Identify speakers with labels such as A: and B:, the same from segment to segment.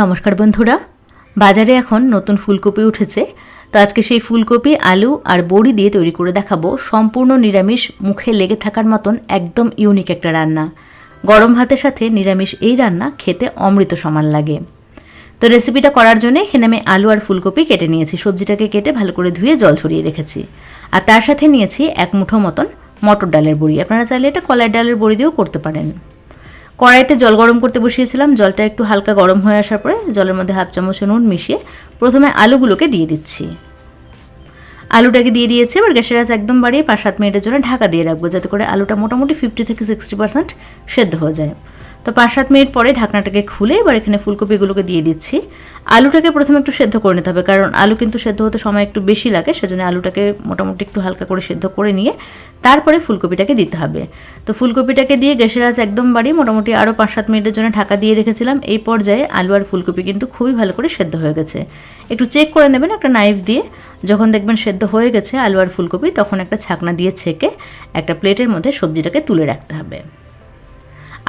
A: নমস্কার বন্ধুরা। বাজারে এখন নতুন ফুলকপি উঠেছে। তো আজকে সেই ফুলকপি, আলু আর বড়ি দিয়ে তৈরি করে দেখাবো। সম্পূর্ণ নিরামিষ, মুখে লেগে থাকার মতন একদম ইউনিক একটা রান্না। গরম ভাতের সাথে নিরামিষ এই রান্না খেতে অমৃত সমান লাগে। তো রেসিপিটা করার জন্য এখানে আমি আলু আর ফুলকপি কেটে নিয়েছি। সবজিটাকে কেটে ভালো করে ধুয়ে জল ছড়িয়ে রেখেছি। আর তার সাথে নিয়েছি এক মুঠো মতন মটর ডালের বড়ি। আপনারা চাইলে এটা কলাই ডালের বড়ি দিয়েও করতে পারেন। কড়াইতে জল গরম করতে বসিয়েছিলাম। জলটা একটু হালকা গরম হয়ে আসার পরে জলের মধ্যে হাফ চামচ নুন মিশিয়ে প্রথমে আলুগুলোকে দিয়ে দিচ্ছি। আলুটাকে দিয়ে দিয়েছি, এবার গ্যাসের আঁচ একদম বাড়িয়ে পাঁচ সাত মিনিটের জন্য ঢাকা দিয়ে রাখব, যাতে করে আলুটা মোটামুটি ফিফটি থেকে সিক্সটি পার্সেন্ট সেদ্ধ হয়ে যায়। তো পাঁচ সাত মিনিট পরে ঢাকনাটাকে খুলে এবার এখানে ফুলকপিগুলোকে দিয়ে দিচ্ছি। আলুটাকে প্রথমে একটু সেদ্ধ করে নিতে হবে, কারণ আলু কিন্তু সেদ্ধ হতে সময় একটু বেশি লাগে, সেজন্য আলুটাকে মোটামুটি একটু হালকা করে সেদ্ধ করে নিয়ে তারপরে ফুলকপিটাকে দিতে হবে। তো ফুলকপিটাকে দিয়ে গ্যাসের আজ একদম বাড়িয়ে মোটামুটি আরও পাঁচ সাত মিনিটের জন্য ঢাকা দিয়ে রেখেছিলাম। এই পর্যায়ে আলু আর ফুলকপি কিন্তু খুবই ভালো করে সেদ্ধ হয়ে গেছে। একটু চেক করে নেবেন একটা নাইফ দিয়ে, যখন দেখবেন সেদ্ধ হয়ে গেছে আলু আর ফুলকপি, তখন একটা ছাকনা দিয়ে ছেঁকে একটা প্লেটের মধ্যে সবজিটাকে তুলে রাখতে হবে।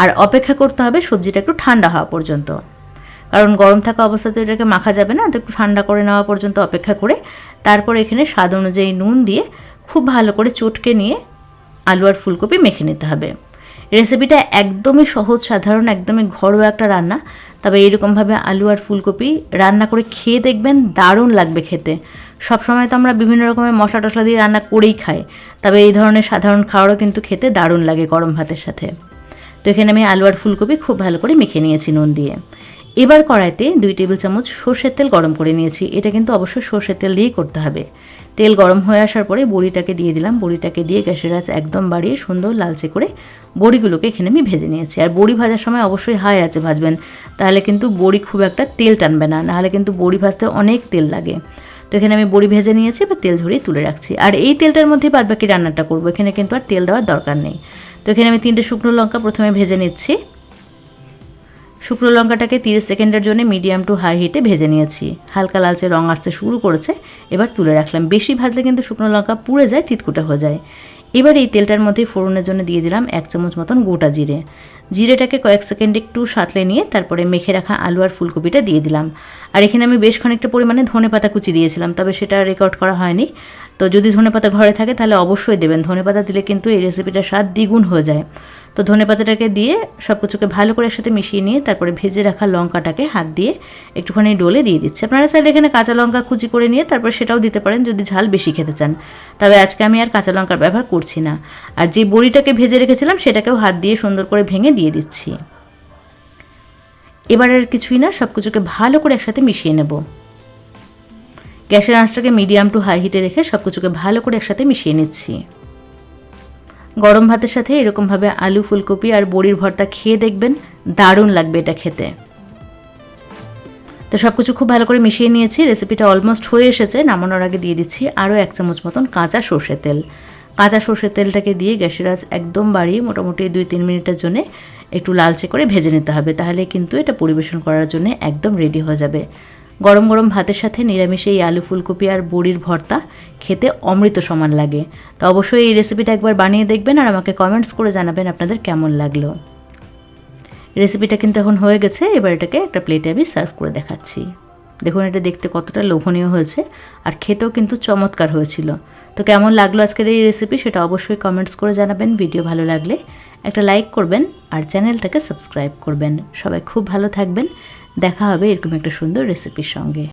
A: আর অপেক্ষা করতে হবে সবজিটা একটু ঠান্ডা হওয়া পর্যন্ত। কারণ গরম থাকা অবস্থাতে এটাকে মাখা যাবে না, তো একটু ঠান্ডা করে নেওয়া পর্যন্ত অপেক্ষা করে। তারপর এখানে স্বাদ অনুযায়ী নুন দিয়ে খুব ভালো করে চটকে নিয়ে আলু আর ফুলকপি মেখে নিতে হবে। রেসিপিটা একদমই সহজ, সাধারণ, একদমই ঘরোয়া একটা রান্না। তবে এইরকমভাবে আলু আর ফুলকপি রান্না করে খেয়ে দেখবেন দারুণ লাগবে খেতে। সবসময় তো আমরা বিভিন্ন রকমের মশলা টশলা দিয়ে রান্না করেই খাই। তবে এই ধরনের সাধারণ খাবারও কিন্তু খেতে দারুণ লাগে গরম ভাতের সাথে। তো এখানে আমি আলু আর ফুলকপি খুব ভালো করে মেখে নিয়েছি নুন দিয়ে। এবার কড়াইতে দুই টেবিল চামচ সর্ষের তেল গরম করে নিয়েছি। এটা কিন্তু অবশ্যই সর্ষের তেল দিয়েই করতে হবে। তেল গরম হয়ে আসার পরে বড়িটাকে দিয়ে দিলাম। বড়িটাকে দিয়ে গ্যাসের আঁচ একদম বাড়িয়ে সুন্দর লালচে করে বড়িগুলোকে এখানে আমি ভেজে নিয়েছি। আর বড়ি ভাজার সময় অবশ্যই হাই আছে ভাজবেন। তাহলে কিন্তু বড়ি খুব একটা তেল টানবে না। নাহলে কিন্তু বড়ি ভাজতে অনেক তেল লাগে। তো এখানে আমি বড়ি ভেজে নিয়েছি বা তেল ঝরিয়ে তুলে রাখছি। আর এই তেলটার মধ্যে বাদ বাকি রান্নাটা করব। এখানে কিন্তু আর তেল দেওয়ার দরকার নেই। তো এখানে আমি তিনটে শুকনো লঙ্কা প্রথমে ভেজে নিচ্ছি। শুকনো লঙ্কাটাকে তিরিশ সেকেন্ডের জন্য মিডিয়াম টু হাই হিটে ভেজে নিয়েছি। হালকা লালচে রং আসতে শুরু করেছে, এবার তুলে রাখলাম। বেশি ভাজলে কিন্তু শুকনো লঙ্কা পুড়ে যায়, তিতকুটা হয়ে যায়। এবার এই তেলটার মধ্যে ফোড়নের জন্য দিয়ে দিলাম এক চামচ মতন গোটা জিরে। জিরেটাকে কয়েক সেকেন্ড একটু সাঁতলে নিয়ে তারপরে মেখে রাখা আলু আর ফুলকপিটা দিয়ে দিলাম। আর এখানে আমি বেশ খানিকটা পরিমাণে ধনে পাতা কুচি দিয়েছিলাম, তবে সেটা রেকর্ড করা হয়নি। তো যদি ধনে পাতা ঘরে থাকে তাহলে অবশ্যই দেবেন। ধনে পাতা দিলে কিন্তু এই রেসিপিটার স্বাদ দ্বিগুণ হয়ে যায়। তো ধনে পাতাটাকে দিয়ে সব কিছুকে ভালো করে একসাথে মিশিয়ে নিয়ে তারপরে ভেজে রাখা লঙ্কাটাকে হাত দিয়ে একটুখানি ডোলে দিয়ে দিচ্ছি। আপনারা চাইলে এখানে কাঁচা লঙ্কা কুচি করে নিয়ে তারপর সেটাও দিতে পারেন যদি ঝাল বেশি খেতে চান। তবে আজকে আমি আর কাঁচা লঙ্কার ব্যবহার করছি না। আর যে বড়িটাকে ভেজে রেখেছিলাম সেটাকেও হাত দিয়ে সুন্দর করে ভেঙে দিয়ে দিচ্ছি। এবার আর কিছুই না সব কিছুকে ভালো করে একসাথে মিশিয়ে নেব। গ্যাসের আঁচটাকে মিডিয়াম টু হাই হিটে রেখে সব কিছুকে ভালো করে একসাথে মিশিয়ে নিচ্ছি। গরম ভাতের সাথে এরকমভাবে আলু, ফুলকপি আর বড়ির ভর্তা খেয়ে দেখবেন দারুণ লাগবে এটা খেতে। তো সব কিছু খুব ভালো করে মিশিয়ে নিয়েছি রেসিপিটা অলমোস্ট হয়ে এসেছে। নামানোর আগে দিয়ে দিচ্ছি আরও এক চামচ মতন কাঁচা সর্ষের তেল। কাঁচা সর্ষের তেলটাকে দিয়ে গ্যাসের আঁচ একদম বাড়িয়ে মোটামুটি দুই তিন মিনিটের জন্য একটু লালচে করে ভেজে নিতে হবে। তাহলে কিন্তু এটা পরিবেশন করার জন্য একদম রেডি হয়ে যাবে। গরম গরম ভাতের সাথে নিরামিষে এই আলু ফুলকপি আর বড়ির ভর্তা খেতে অমৃত সমান লাগে। তো অবশ্যই এই রেসিপিটা একবার বানিয়ে দেখবেন আর আমাকে কমেন্টস করে জানাবেন আপনাদের কেমন লাগল। রেসিপিটা কিন্তু এখন হয়ে গেছে, এবার এটাকে একটা প্লেটে আমি সার্ভ করে দেখাচ্ছি। দেখুন, এটা দেখতে কতটা লোভনীয় হয়েছে আর খেতেও কিন্তু চমৎকার হয়েছিল। তো কেমন লাগল আজকের এই রেসিপি সেটা অবশ্যই কমেন্টস করে জানাবেন ভিডিও ভালো লাগলে একটা লাইক করবেন আর চ্যানেলটাকে সাবস্ক্রাইব করবেন। সবাই খুব ভালো থাকবেন। দেখা হবে এরকম একটা সুন্দর রেসিপির সঙ্গে।